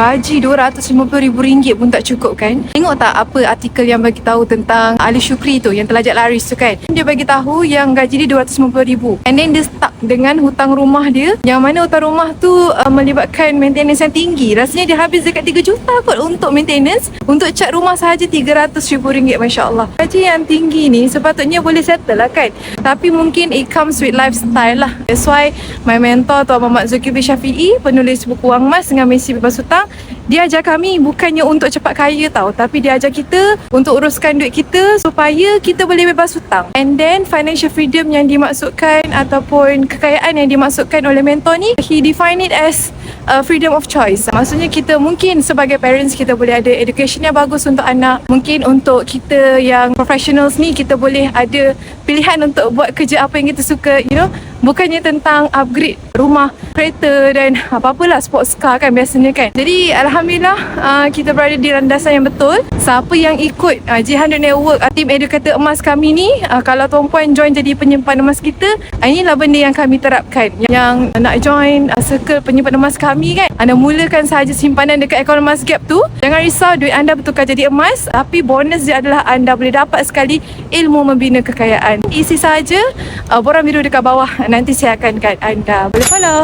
Gaji RM250,000 pun tak cukup kan? Tengok tak apa artikel yang bagi tahu tentang Ali Syukri tu yang telajak laris tu kan? Dia bagi tahu yang gaji dia RM250,000 and then dia stuck dengan hutang rumah dia yang mana hutang rumah tu uh, melibatkan maintenance yang tinggi. Rasanya dia habis dekat 3 juta kot untuk maintenance. Untuk cat rumah sahaja RM300,000 Masya Allah. Gaji yang tinggi ni sepatutnya boleh settle lah kan? Tapi mungkin it comes with lifestyle lah. That's why my mentor Tuan Muhammad Zulkifli Syafi'i penulis buku Wang Mas dengan misi bebas hutang dia ajar kami bukannya untuk cepat kaya tau tapi dia ajar kita untuk uruskan duit kita supaya kita boleh bebas hutang and then financial freedom yang dimaksudkan ataupun kekayaan yang dimaksudkan oleh mentor ni he define it as uh, freedom of choice. Maksudnya kita mungkin sebagai parents kita boleh ada education yang bagus untuk anak. Mungkin untuk kita yang professionals ni kita boleh ada pilihan untuk buat kerja apa yang kita suka you know. Bukannya tentang upgrade rumah kereta dan apa-apalah sports car kan biasanya kan. Jadi Alhamdulillah uh, kita berada di landasan yang betul. Siapa yang ikut uh, G100 Network uh, tim educator emas kami ni uh, kalau tuan puan join jadi penyimpan emas kita uh, inilah benda yang kami terapkan. Yang nak join uh, circle penyimpan emas kami kan? Anda mulakan sahaja simpanan dekat akaun emas gap tu. Jangan risau duit anda bertukar jadi emas. Tapi bonus dia adalah anda boleh dapat sekali ilmu membina kekayaan. Isi sahaja uh, borang biru dekat bawah. Nanti saya akan guide anda. Boleh follow